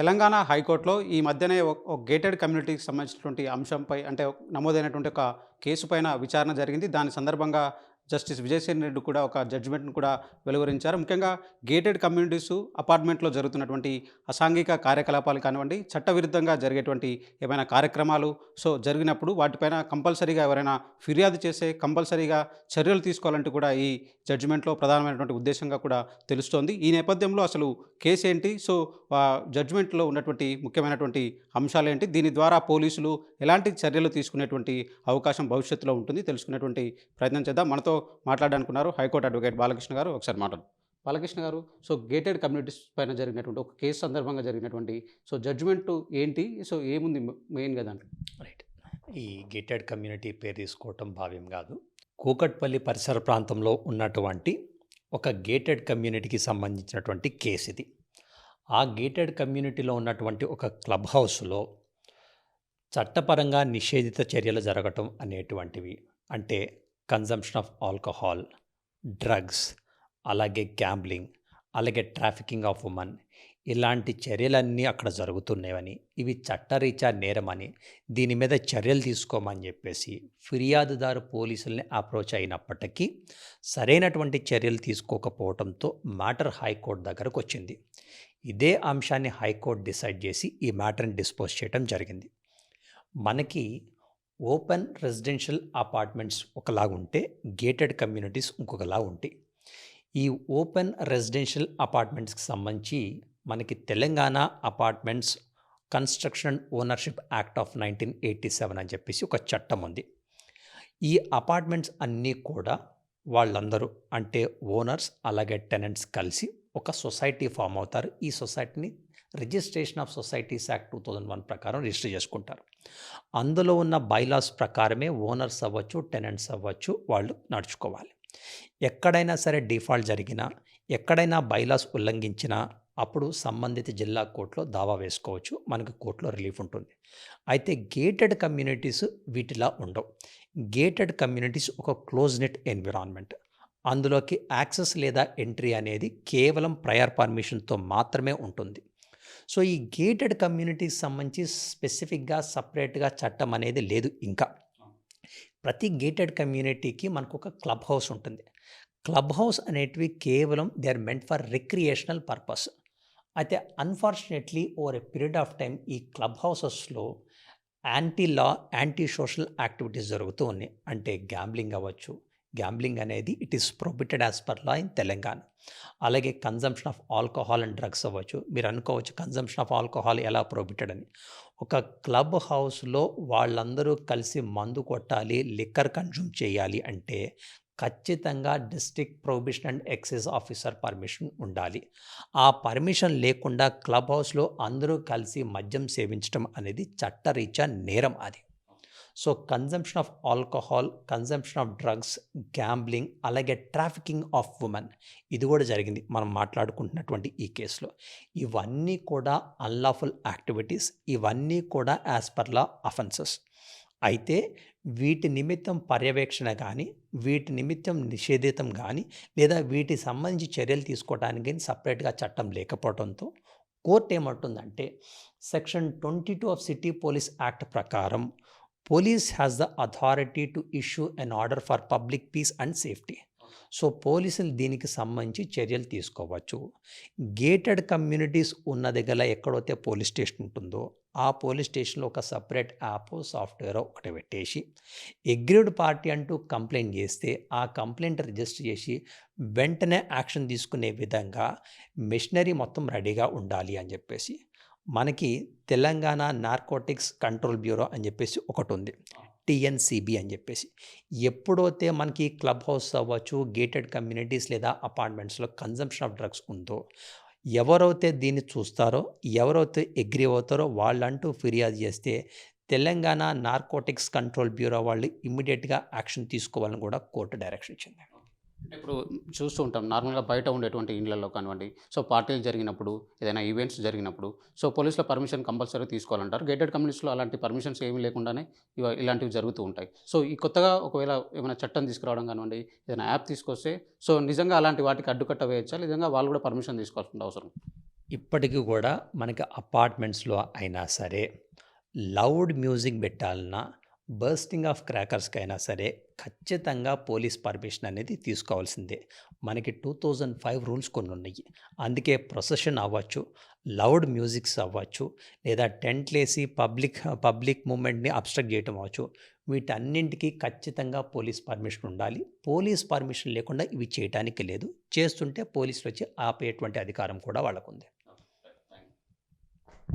తెలంగాణ హైకోర్టులో ఈ మధ్యనే ఒక గేటెడ్ కమ్యూనిటీకి సంబంధించినటువంటి అంశంపై అంటే నమోదైనటువంటి ఒక కేసు పైన విచారణ జరిగింది. దాని సందర్భంగా జస్టిస్ విజయసేన్ రెడ్డి కూడా ఒక జడ్జిమెంట్ను కూడా వెలువరించారు. ముఖ్యంగా గేటెడ్ కమ్యూనిటీస్ అపార్ట్మెంట్లో జరుగుతున్నటువంటి అసాంఘిక కార్యకలాపాలు కానివ్వండి చట్టవిరుద్ధంగా జరిగేటువంటి ఏమైనా కార్యక్రమాలు సో జరిగినప్పుడు వాటిపైన కంపల్సరీగా ఎవరైనా ఫిర్యాదు చేసే కంపల్సరీగా చర్యలు తీసుకోవాలంటూ కూడా ఈ జడ్జిమెంట్లో ప్రధానమైనటువంటి ఉద్దేశంగా కూడా తెలుస్తోంది. ఈ నేపథ్యంలో అసలు కేసు ఏంటి? సో జడ్జిమెంట్లో ఉన్నటువంటి ముఖ్యమైనటువంటి అంశాలు ఏంటి దీని ద్వారా పోలీసులు ఎలాంటి చర్యలు తీసుకునేటువంటి అవకాశం భవిష్యత్తులో ఉంటుంది? తెలుసుకునేటువంటి ప్రయత్నం చేద్దాం. మనతో మాట్లాడాలనుకున్నారు. హైకోర్టు అడ్వకేట్ బాలకృష్ణ గారు ఒకసారి మాట్లాడు. బాలకృష్ణ గారు సో గేటెడ్ కమ్యూనిటీస్ పైన జరిగినటువంటి ఒక కేసు సందర్భంగా జరిగినటువంటి సో జడ్జ్మెంట్ ఏంటి? సో ఏముంది మెయిన్గా దాంట్లో? రైట్. ఈ గేటెడ్ కమ్యూనిటీ పేరు తీసుకోవటం భావ్యం కాదు. కూకట్పల్లి పరిసర ప్రాంతంలో ఉన్నటువంటి ఒక గేటెడ్ కమ్యూనిటీకి సంబంధించినటువంటి కేసు ఇది. ఆ గేటెడ్ కమ్యూనిటీలో ఉన్నటువంటి ఒక క్లబ్ హౌస్లో చట్టపరంగా నిషేధిత చర్యలు జరగటం అనేటువంటివి. అంటే కన్జంప్షన్ ఆఫ్ ఆల్కహాల్ డ్రగ్స్ అలాగే గ్యాంబ్లింగ్ అలాగే ట్రాఫికింగ్ ఆఫ్ ఉమెన్ ఇలాంటి చర్యలన్నీ అక్కడ జరుగుతున్నాయని ఇవి చట్టరీత్యా నేరమని దీని మీద చర్యలు తీసుకోమని చెప్పేసి ఫిర్యాదుదారు పోలీసుల్ని అప్రోచ్ అయినప్పటికీ సరైనటువంటి చర్యలు తీసుకోకపోవడంతో మ్యాటర్ హైకోర్టు దగ్గరకు వచ్చింది ఇదే అంశాన్ని హైకోర్టు డిసైడ్ చేసి ఈ మ్యాటర్ని డిస్పోజ్ చేయడం జరిగింది. మనకి ఓపెన్ రెసిడెన్షియల్ అపార్ట్మెంట్స్ ఒకలాగుంటే గేటెడ్ కమ్యూనిటీస్ ఇంకొకలా ఉంటాయి ఈ ఓపెన్ రెసిడెన్షియల్ అపార్ట్మెంట్స్కి సంబంధించి మనకి Telangana apartments construction ownership act of nineteen eighty seven అని చెప్పేసి ఒక చట్టం ఉంది. ఈ అపార్ట్మెంట్స్ అన్నీ కూడా వాళ్ళందరూ అంటే ఓనర్స్ అలాగే టెనెంట్స్ కలిసి ఒక సొసైటీ ఫామ్ అవుతారు. ఈ సొసైటీని registration of societies act two thousand one ప్రకారం రిజిస్టర్ చేసుకుంటారు. అందులో ఉన్న బైలాస్ ప్రకారమే ఓనర్స్ అవ్వచ్చు టెనెంట్స్ అవ్వచ్చు వాళ్ళు నడుచుకోవాలి. ఎక్కడైనా సరే డిఫాల్ట్ జరిగినా ఎక్కడైనా బైలాస్ ఉల్లంఘించినా అప్పుడు సంబంధిత జిల్లా కోర్టులో దావా వేసుకోవచ్చు మనకు కోర్టులో రిలీఫ్ ఉంటుంది. అయితే గేటెడ్ కమ్యూనిటీస్ వీటిలా ఉండవు. గేటెడ్ కమ్యూనిటీస్ ఒక క్లోజ్ నెట్ ఎన్విరాన్మెంట్. అందులోకి యాక్సెస్ లేదా ఎంట్రీ అనేది కేవలం ప్రయర్ పర్మిషన్తో మాత్రమే ఉంటుంది. సో ఈ గేటెడ్ కమ్యూనిటీస్ సంబంధించి స్పెసిఫిక్గా సపరేట్గా చట్టం అనేది లేదు ఇంకా. ప్రతి గేటెడ్ కమ్యూనిటీకి మనకు ఒక క్లబ్ హౌస్ ఉంటుంది. క్లబ్ హౌస్ అనేటివి కేవలం they are meant for recreational purpose. అయితే unfortunately over a period of time ఈ club హౌసెస్లో anti law anti social activities జరుగుతూ ఉన్నాయి. అంటే గ్యాంబ్లింగ్ అవ్వచ్చు గ్యాంబ్లింగ్ అనేది it is prohibited as per law in Telangana అలాగే consumption of alcohol and drugs అవ్వచ్చు. మీరు అనుకోవచ్చు కన్జంప్షన్ ఆఫ్ ఆల్కహాల్ ఎలా ప్రొబిటెడ్ అని. ఒక క్లబ్ హౌస్లో వాళ్ళందరూ కలిసి మందు కొట్టాలి లిక్కర్ కన్జ్యూమ్ చేయాలి అంటే ఖచ్చితంగా district prohibition and excise officer permission ఉండాలి. ఆ పర్మిషన్ లేకుండా క్లబ్ హౌస్లో అందరూ కలిసి మద్యం సేవించడం అనేది చట్టరీత్యా నేరం అది. So consumption of alcohol consumption of drugs gambling అలాగే ట్రాఫికింగ్ ఆఫ్ ఉమెన్ ఇది కూడా జరిగింది. మనం మాట్లాడుకుంటున్నటువంటి ఈ కేసులో. ఇవన్నీ కూడా అన్లాఫుల్ యాక్టివిటీస్ ఇవన్నీ కూడా యాజ్ పర్ లా అఫెన్సెస్ అయితే వీటి నిమిత్తం పర్యవేక్షణ కానీ వీటి నిమిత్తం నిషేధితం కానీ లేదా వీటి సంబంధించి చర్యలు తీసుకోవడానికి కానీ సపరేట్గా చట్టం లేకపోవడంతో కోర్టు ఏమంటుందంటే section twenty two of city police act ప్రకారం police has the authority to issue an order for public peace and safety so పోలీసులు దీనికి సంబంధించి చర్యలు తీసుకోవచ్చు. గేటెడ్ కమ్యూనిటీస్ ఉన్న దగ్గర ఎక్కడైతే పోలీస్ స్టేషన్ ఉంటుందో ఆ పోలీస్ స్టేషన్లో ఒక సపరేట్ యాప్ సాఫ్ట్వేర్ ఒకటి పెట్టేసి ఎగ్రీడ్ పార్టీ అంటూ కంప్లైంట్ చేస్తే ఆ కంప్లైంట్ రిజిస్టర్ చేసి వెంటనే యాక్షన్ తీసుకునే విధంగా మెషినరీ మొత్తం రెడీగా ఉండాలి అని చెప్పేసి మనకి తెలంగాణ నార్కోటిక్స్ కంట్రోల్ బ్యూరో అని చెప్పేసి ఒకటి ఉంది టిఎన్సిబి అని చెప్పేసి. ఎప్పుడైతే మనకి క్లబ్ హౌస్ అవ్వచ్చు గేటెడ్ కమ్యూనిటీస్ లేదా అపార్ట్మెంట్స్లో కన్జంప్షన్ ఆఫ్ డ్రగ్స్ ఉందో ఎవరైతే దీన్ని చూస్తారో ఎవరైతే అగ్రి అవుతారో వాళ్ళంటూ ఫిర్యాదు చేస్తే తెలంగాణ నార్కోటిక్స్ కంట్రోల్ బ్యూరో వాళ్ళు ఇమ్మీడియట్గా యాక్షన్ తీసుకోవాలని కూడా కోర్టు డైరెక్షన్ ఇచ్చింది. ఇప్పుడు చూస్తూ ఉంటాం. నార్మల్గా బయట ఉండేటువంటి ఇండ్లలో కానివ్వండి సో పార్టీలు జరిగినప్పుడు ఏదైనా ఈవెంట్స్ జరిగినప్పుడు సో పోలీసుల పర్మిషన్ కంపల్సరీ తీసుకోవాలంటారు. గేటెడ్ కమ్యూనిటీస్లో అలాంటి పర్మిషన్స్ ఏమీ లేకుండానే ఇవ ఇలాంటివి జరుగుతూ ఉంటాయి. సో ఈ కొత్తగా ఒకవేళ ఏమైనా చట్టం తీసుకురావడం కానివ్వండి ఏదైనా యాప్ తీసుకొస్తే సో నిజంగా అలాంటి వాటికి అడ్డుకట్ట వేయచ్చా? నిజంగా వాళ్ళు కూడా పర్మిషన్ తీసుకోవాల్సిన అవసరం ఇప్పటికీ కూడా మనకి అపార్ట్మెంట్స్లో అయినా సరే లౌడ్ మ్యూజిక్ పెట్టాలన్నా బర్స్టింగ్ ఆఫ్ క్రాకర్స్కి అయినా సరే ఖచ్చితంగా పోలీస్ పర్మిషన్ అనేది తీసుకోవాల్సిందే. మనకి టూ థౌజండ్ ఫైవ్ రూల్స్ కొన్ని ఉన్నాయి. అందుకే ప్రొసెషన్ అవ్వచ్చు లౌడ్ మ్యూజిక్స్ అవ్వచ్చు లేదా టెంట్లేసి పబ్లిక్ పబ్లిక్ మూమెంట్ని అబ్స్ట్రక్ట్ చేయటం అవ్వచ్చు. వీటన్నింటికీ ఖచ్చితంగా పోలీస్ పర్మిషన్ ఉండాలి. పోలీస్ పర్మిషన్ లేకుండా ఇవి చేయటానికి లేదు. చేస్తుంటే పోలీసులు వచ్చి ఆపేటువంటి అధికారం కూడా వాళ్ళకుంది.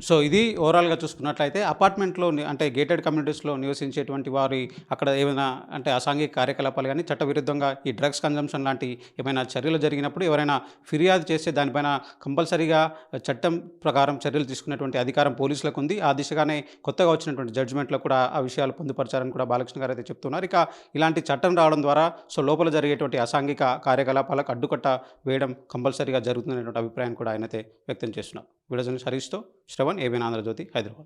సో ఇది ఓవరాల్గా చూసుకున్నట్లయితే అపార్ట్మెంట్లో అంటే గేటెడ్ కమ్యూనిటీస్లో నివసించేటువంటి వారి అక్కడ ఏమైనా అంటే అసాంఘిక కార్యకలాపాలు కానీ చట్టవిరుద్ధంగా ఈ డ్రగ్స్ కన్జంప్షన్ లాంటి ఏమైనా చర్యలు జరిగినప్పుడు ఎవరైనా ఫిర్యాదు చేస్తే దానిపైన కంపల్సరీగా చట్టం ప్రకారం చర్యలు తీసుకునేటువంటి అధికారం పోలీసులకు ఉంది. ఆ దిశగానే కొత్తగా వచ్చినటువంటి జడ్జిమెంట్లో కూడా ఆ విషయాలు పొందుపరచారని కూడా బాలకృష్ణ గారు అయితే చెప్తున్నారు. ఇక ఇలాంటి చట్టం రావడం ద్వారా సో లోపల జరిగేటువంటి అసాంఘిక కార్యకలాపాలకు అడ్డుకట్ట వేయడం కంపల్సరీగా జరుగుతుందనేటువంటి అభిప్రాయం కూడా ఆయనైతే వ్యక్తం చేస్తున్నారు. వీడియో హరీష్తో సెవెన్ ఏబీఎన్ ఆంధ్రజ్యోతి హైదరాబాద్.